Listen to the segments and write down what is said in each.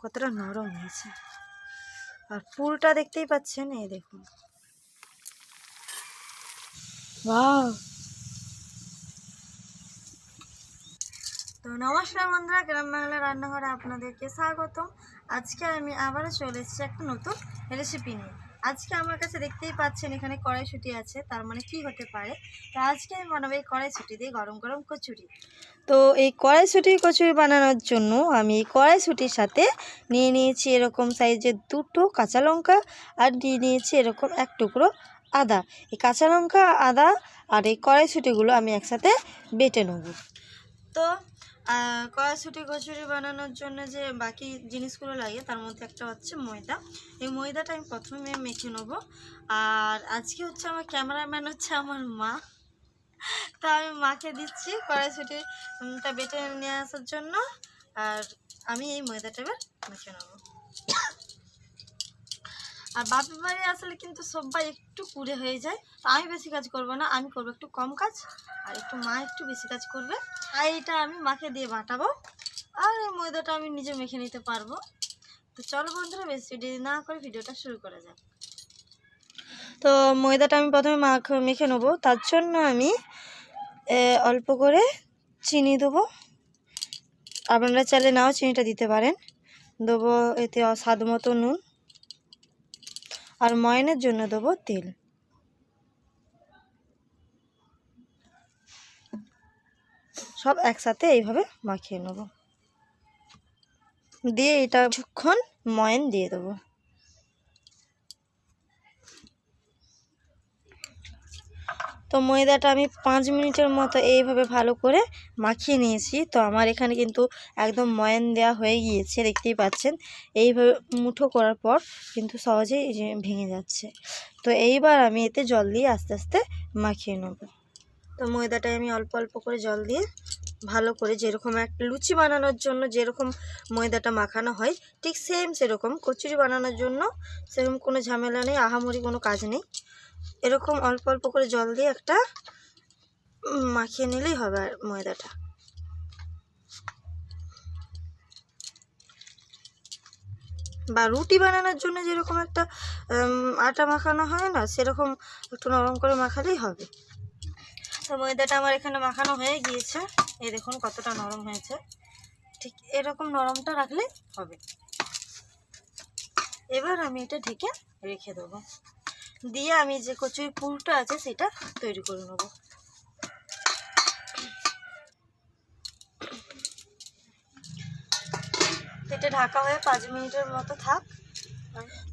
কতটা নরম হয়েছে। আর ফুলটা দেখতেই পাচ্ছেন, এই দেখুন। তো নমস্কার বন্ধুরা, গ্রাম বাংলা রান্নাঘরে আপনাদেরকে স্বাগতম। আজকে আমি আবারও চলে এসেছি একটা নতুন রেসিপি নিয়ে। আজকে আমার কাছে দেখতেই পাচ্ছেন এখানে কড়াইশুটি আছে তার মানে কি হতে পারে? তো আজকে আমি বানাবো এই কড়াইশুটি দিয়ে গরম গরম কচুরি। তো এই কড়াইশুটি কচুরি বানানোর জন্য আমি এই কড়াইশুটির সাথে নিয়ে নিয়েছি এরকম সাইজের দুটো কাঁচা লঙ্কা আর নিয়ে নিয়েছি এরকম এক টুকরো আদা। এই কাঁচা লঙ্কা আদা আর এই কড়াইশুটিগুলো আমি একসাথে বেটে নেব। তো কড়াইশুটি, কচুরি বানানোর জন্য যে বাকি জিনিসগুলো লাগে, তার মধ্যে একটা হচ্ছে ময়দা। এই ময়দাটা আমি প্রথমে মেখে নেব। আর আজকে হচ্ছে আমার ক্যামেরাম্যান হচ্ছে আমার মা। তা আমি মাকে দিচ্ছি কড়াইশুটিটা বেটে নিয়ে আসার জন্য। আর আমি এই ময়দাটা এবার মেখে নেব। আর বাপের বাড়ি আসলে কিন্তু সবাই একটু কুড়ে হয়ে যায়। তো আমি বেশি কাজ করব না, আমি করব একটু কম কাজ, আর একটু মা একটু বেশি কাজ করবে। আর এইটা আমি মাকে দিয়ে বাটাবো, আর এই ময়দাটা আমি নিজে মেখে নিতে পারব। তো চলো বন্ধুরা, বেশি দেরি না করে ভিডিওটা শুরু করা যাক। তো ময়দাটা আমি প্রথমে মাখ মেখে নেব, তার জন্য আমি অল্প করে চিনি দেবো। আপনারা চাইলে নাও চিনিটা দিতে পারেন। দেবো এতে স্বাদ মতো নুন। আর ময়নের জন্য দেবো তেল। সব একসাথে এইভাবে মাখিয়ে নেব। দিয়ে এটা কিছুক্ষণ ময়ন দিয়ে দেবো। তো ময়দাটা আমি পাঁচ মিনিটের মতো এইভাবে ভালো করে মাখিয়ে নিয়েছি। তো আমার এখানে কিন্তু একদম ময়ান দেওয়া হয়ে গিয়েছে, দেখতেই পাচ্ছেন। এইভাবে মুঠো করার পর কিন্তু সহজেই ভেঙে যাচ্ছে। তো এইবার আমি এতে জল দিয়ে আস্তে আস্তে মাখিয়ে নেব। তো ময়দাটায় আমি অল্প অল্প করে জল দিয়ে ভালো করে যেরকম একটা লুচি বানানোর জন্য যেরকম ময়দাটা মাখানো হয়, ঠিক সেম সেরকম। কচুরি বানানোর জন্য সেরকম কোনো ঝামেলা নেই, আহামরি কোনো কাজ নেই। এরকম অল্প অল্প করে জল দিয়ে একটা মাখিয়ে নিলেই হবে আর ময়দাটা। বা রুটি বানানোর জন্য যেরকম একটা আটা মাখানো হয় না, সেরকম একটু নরম করে মাখালেই হবে। তো ময়দাটা আমার এখানে মাখানো হয়ে গিয়েছে। এই দেখুন কতটা নরম হয়েছে। ঠিক এরকম নরমটা রাখলে হবে। এবার আমি এটা ঢেকে রেখে দেবো। দিয়ে আমি যে কচুরি পুরটা আছে সেটা তৈরি করে নেব। এটা ঢাকা হয়ে পাঁচ মিনিটের মতো থাক।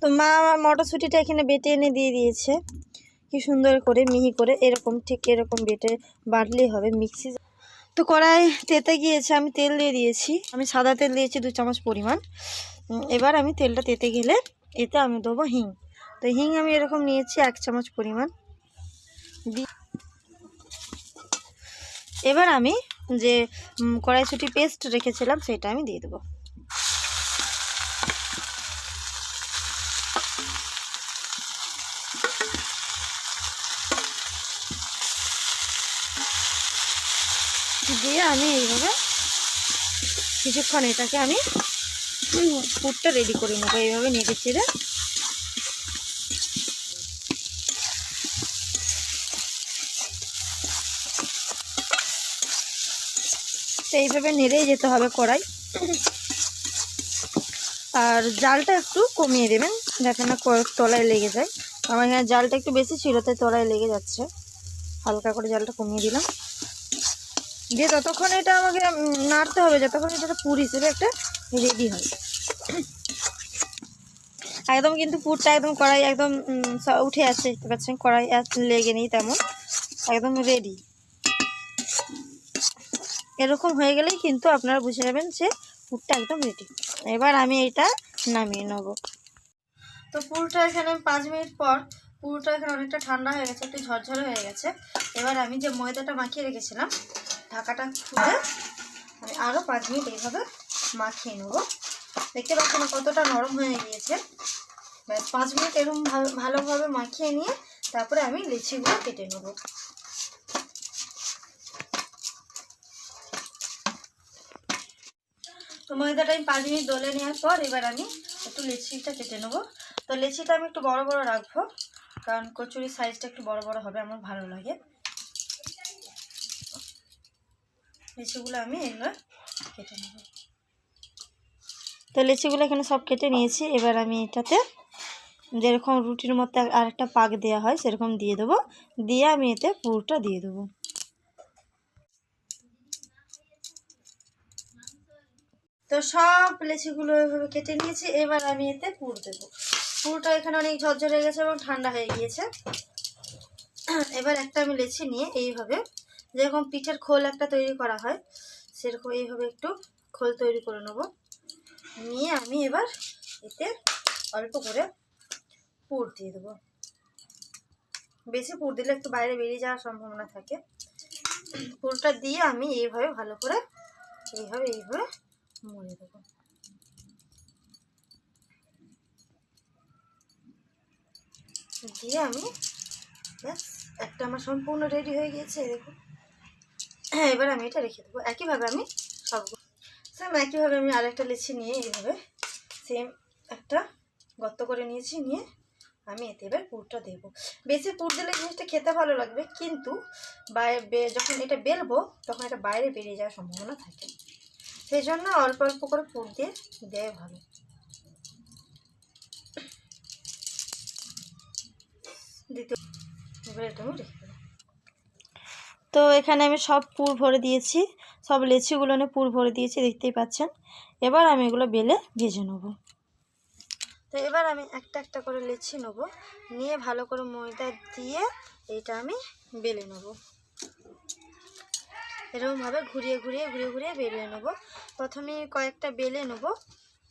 তো মা আমার মটরশুঁটিটা এখানে বেটে এনে দিয়ে দিয়েছে। কি সুন্দর করে, মিহি করে, এরকম, ঠিক এরকম বেটে বাটলেই হবে, মিক্সি তো কড়াই তেতে গিয়েছে, আমি তেল দিয়ে দিয়েছি। আমি সাদা তেল দিয়েছি, দু চামচ পরিমাণ। এবার আমি তেলটা তেতে গেলে এতে আমি দেবো হিং। তো হিং আমি এরকম নিয়েছি এক চামচ পরিমাণ। এবার আমি যে কড়াইশুঁটি পেস্ট রেখেছিলাম সেটা আমি দিয়ে দেবো। দিয়ে আমি এইভাবে কিছুক্ষণ এটাকে আমি পুরটা রেডি করে নেব, এইভাবে নেড়ে চেড়ে। তো এইভাবে নেড়েই যেতে হবে কড়াই। আর জালটা একটু কমিয়ে দেবেন যাতে না তলায় লেগে যায়। আমার এখানে জালটা একটু বেশি ছিল, তাই তলায় লেগে যাচ্ছে। হালকা করে জালটা কমিয়ে দিলাম। দিয়ে ততক্ষণ এটা আমাকে নাড়তে হবে, যতক্ষণ এটা পুর হিসেবে একটা রেডি হয়। একদম কিন্তু পুরটা একদম কড়াই একদম উঠে আসছে, দেখতে পাচ্ছেন? কড়াই লেগে নেই তেমন। একদম রেডি এরকম হয়ে গেলেই কিন্তু আপনারা বুঝে যাবেন যে পুরটা একদম রেডি এবার আমি এটা নামিয়ে নেব। তো পুরটা এখানে পাঁচ মিনিট পর পুরোটা এখানে অনেকটা ঠান্ডা হয়ে গেছে, একটু ঝরঝরে হয়ে গেছে। এবার আমি যে ময়দাটা মাখিয়ে রেখেছিলাম, ঢাকাটা খুলে আমি আরও পাঁচ মিনিট এইভাবে মাখিয়ে নেব। দেখতে পাচ্ছেন কতটা নরম হয়ে গিয়েছে। ব্যাস পাঁচ মিনিট এরকম ভালোভাবে মাখিয়ে নিয়ে তারপরে আমি লিচিগুলো কেটে নেব। তো ময়দাটা আমি পাঁচ মিনিট দলে নেওয়ার পর এবার আমি একটু লেচিটা কেটে নেব। তো লেচিটা আমি একটু বড় বড় রাখব, কারণ কচুরির সাইজটা একটু বড় বড় হবে, আমার ভালো লাগে। লিচিগুলো আমি এগুলো কেটে নেব। তো লিচিগুলো এখানে সব কেটে নিয়েছি। এবার আমি এটাতে যেরকম রুটির মধ্যে আরেকটা পাক দেওয়া হয়, সেরকম দিয়ে দেবো। দিয়ে আমি এতে পুরটা দিয়ে দেবো। তো সব লেচিগুলো এভাবে কেটে নিয়েছি, এবার আমি এতে পুর দেবো। পুরটা এখানে অনেক ঝরঝর গেছে এবং ঠান্ডা হয়ে গিয়েছে। এবার একটা আমি লেচি নিয়ে এইভাবে, যেরকম পিঠের খোল একটা তৈরি করা হয়, সেরকম এইভাবে একটু খোল তৈরি করে নেব। নিয়ে আমি এবার এতে অল্প করে পুর দিয়ে দেবো। বেশি পুর দিলে একটু বাইরে বেরিয়ে যাওয়ার সম্ভাবনা থাকে। পুরটা দিয়ে আমি এইভাবে ভালো করে, এইভাবে এইভাবে মুড়ে দেবো দিয়ে আমি ব্যাস, একটা আমার সম্পূর্ণ রেডি হয়ে গিয়েছে দেখুন। হ্যাঁ এবার আমি এটা রেখে দেবো। একইভাবে আমি সব সেম একইভাবে আমি আরেকটা লিচি নিয়ে এইভাবে সেম একটা গর্ত করে নিয়েছি, নিয়ে আমি এতে এবার পুরটা দেবো। বেশি পুর দিলে জিনিসটা খেতে ভালো লাগবে, কিন্তু বাইরে যখন এটা বেলবো, তখন এটা বাইরে বেরিয়ে যাওয়ার সম্ভাবনা থাকে। সেই জন্য অল্প অল্প করে পুর দিয়ে দেয় ভালো। দ্বিতীয় এবার এটা আমি রেখে তো এখানে আমি সব পুর ভরে দিয়েছি সব লেচিগুলো নিয়ে পুর ভরে দিয়েছি দেখতেই পাচ্ছেন। এবার আমি এগুলো বেলে ভেজে নেব। তো এবার আমি একটা একটা করে লেচি নেব নিয়ে ভালো করে ময়দা দিয়ে এটা আমি বেলে নেব। এরকমভাবে ঘুরিয়ে ঘুরিয়ে ঘুরিয়ে ঘুরিয়ে বেলে নেব। প্রথমে কয়েকটা বেলে নেব।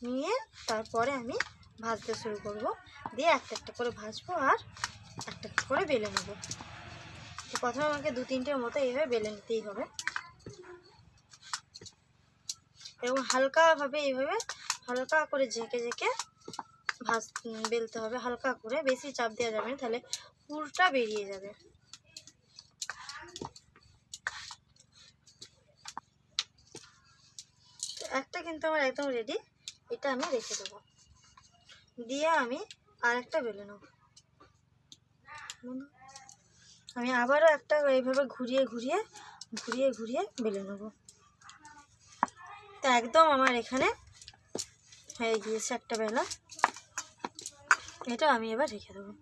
নিয়ে তারপরে আমি ভাজতে শুরু করব। দিয়ে একটা একটা করে ভাজবো আর একটা একটা করে বেলে নেব। তো প্রথমে আমাকে দু তিনটের মতো এইভাবে বেলে নিতেই হবে। এবং হালকাভাবে এইভাবে হালকা করে ঝেঁকে ঝেঁকে ভাজ বেলতে হবে। হালকা করে, বেশি চাপ দেওয়া যাবে না, তাহলে পুরটা বেরিয়ে যাবে। একটা কিন্তু আমার একদম রেডি এটা আমি রেখে দেবো। দিয়ে আমি আরেকটা বেলে নেব। আমি আবারও একটা এইভাবে ঘুরিয়ে ঘুরিয়ে ঘুরিয়ে ঘুরিয়ে বেলে নেব। তো একদম আমার এখানে হয়ে গিয়েছে একটা বেলা। এটা আমি এবার রেখে দেবো।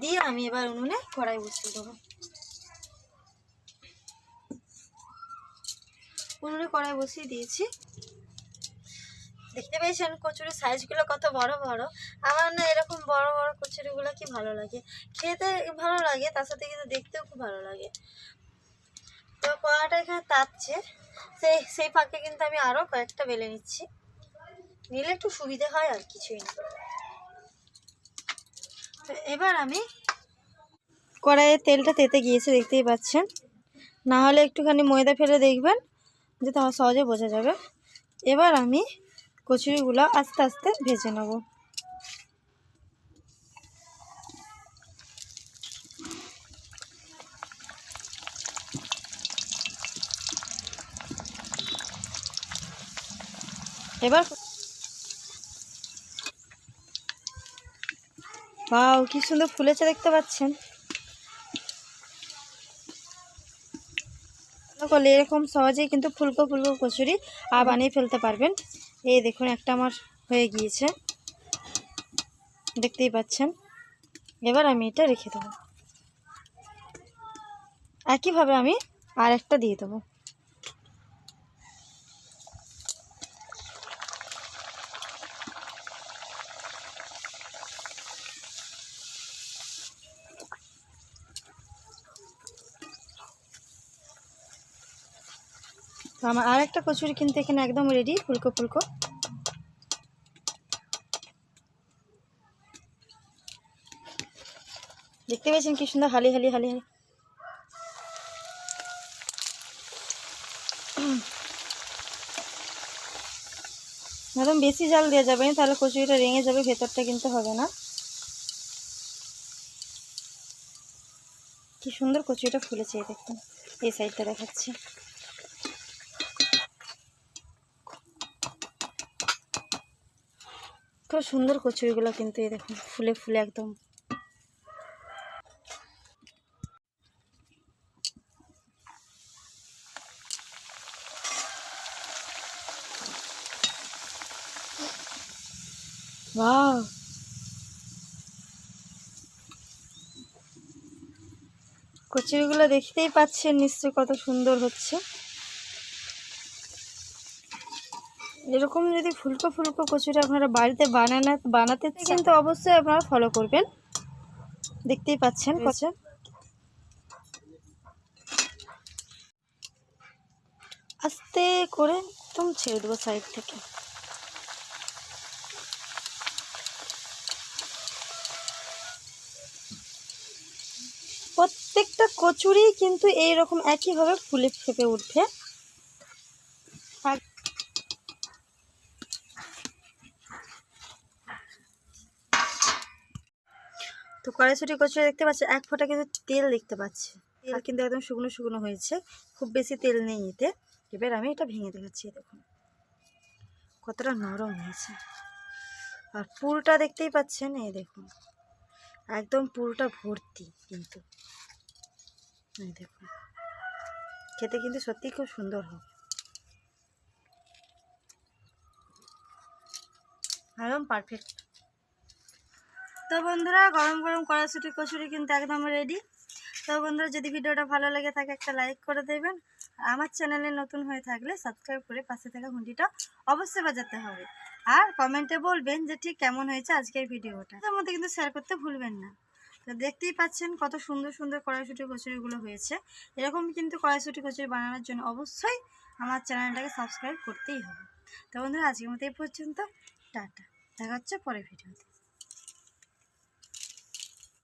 দিয়ে আমি এবার উনুনে কড়াই বসিয়ে দেবো। উনুনে কড়াই বসিয়ে দিয়েছি। দেখতে পেয়েছেন কচুরির সাইজগুলো কত বড় বড়, আমার না এরকম বড় বড় কচুরিগুলো কি ভালো লাগে? খেতে ভালো লাগে, তার সাথে কিন্তু দেখতেও খুব ভালো লাগে। তো কড়াটা এখানে তাপছে সেই সেই ফাঁকে কিন্তু আমি আরও কয়েকটা বেলে নিচ্ছি। নিলে একটু সুবিধে হয় আর কিছুই না। তো এবার আমি কড়াইয়ে তেলটা তেতে গিয়েছে, দেখতেই পাচ্ছেন। না হলে একটুখানি ময়দা ফেলে দেখবেন, যে তাহলে সহজে বোঝা যাবে। এবার আমি কচুরিগুলো আস্তে আস্তে ভেজে নেব। এবার বাও কি সুন্দর ফুলেছে দেখতে পাচ্ছেন। করলে এরকম সহজেই কিন্তু ফুলকো ফুলকো কচুরি আর বানিয়ে ফেলতে পারবেন। এই দেখুন, একটা আমার হয়ে গিয়েছে। দেখতেই পাচ্ছেন? এবার আমি এটা রেখে দেবো। একইভাবে আমি আর একটা দিয়ে দেবো। তো আমার আর একটা কচুরি কিন্তু এখানে একদম রেডি ফুলকো ফুলকো। দেখতে পেয়েছেন কি সুন্দর হালি হালি হালি হালি। একদম বেশি জাল দেওয়া যাবে না, তাহলে কচুরিটা রেঙে যাবে, ভেতরটা কিন্তু হবে না। কি সুন্দর কচুরিটা ফুলেছে দেখুন, এই সাইডটা দেখাচ্ছি। খুব সুন্দর কচুরিগুলো কিন্তু, এই দেখুন, ফুলে ফুলে একদম। কচুরিগুলো দেখতেই পাচ্ছেন, নিশ্চয়ই কত সুন্দর হচ্ছে। এরকম যদি ফুলকো ফুলকো কচুরি আপনারা বাড়িতে বানানা বানাতে চান, কিন্তু অবশ্যই আপনারা ফলো করবেন। দেখতেই পাচ্ছেন কচুর আস্তে করে একদম ছেড়ে দেবো সাইড থেকে। প্রত্যেকটা কচুরি কিন্তু এইরকম একইভাবে ফুলে ফেপে উঠবে কড়াইশুটি কচুরি দেখতে পাচ্ছি, এক ফোঁটা কিন্তু তেল দেখতে পাচ্ছি। তেল কিন্তু একদম শুকনো শুকনো হয়েছে, খুব বেশি তেল নেই এতে। এবার আমি এটা ভেঙে দেখাচ্ছি দেখুন। কতটা নরম হয়েছে। আর পুরটা দেখতেই পাচ্ছেন, এই দেখুন। একদম পুরোটা ভর্তি কিন্তু। দেখুন। খেতে কিন্তু সত্যি খুব সুন্দর হবে। একদম পারফেক্ট তো বন্ধুরা, গরম গরম কড়াশুটি কচুরি কিন্তু একদম রেডি তো বন্ধুরা, যদি ভিডিওটা ভালো লাগে থাকে, একটা লাইক করে দেবেন। আর আমার চ্যানেলে নতুন হয়ে থাকলে সাবস্ক্রাইব করে পাশে থাকা ঘন্টিটা অবশ্যই বাজাতে হবে। আর কমেন্টে বলবেন যে, ঠিক কেমন হয়েছে আজকের ভিডিওটা। তার মধ্যে কিন্তু শেয়ার করতে ভুলবেন না। তো দেখতেই পাচ্ছেন কত সুন্দর সুন্দর কড়াইশুটি, কচুরিগুলো হয়েছে। এরকম কিন্তু কড়াইশুটি, কচুরি বানানোর জন্য অবশ্যই আমার চ্যানেলটাকে সাবস্ক্রাইব করতেই হবে। তো বন্ধুরা, আজকের মতো এই পর্যন্ত। টাটা। দেখা হচ্ছে পরের ভিডিওতে।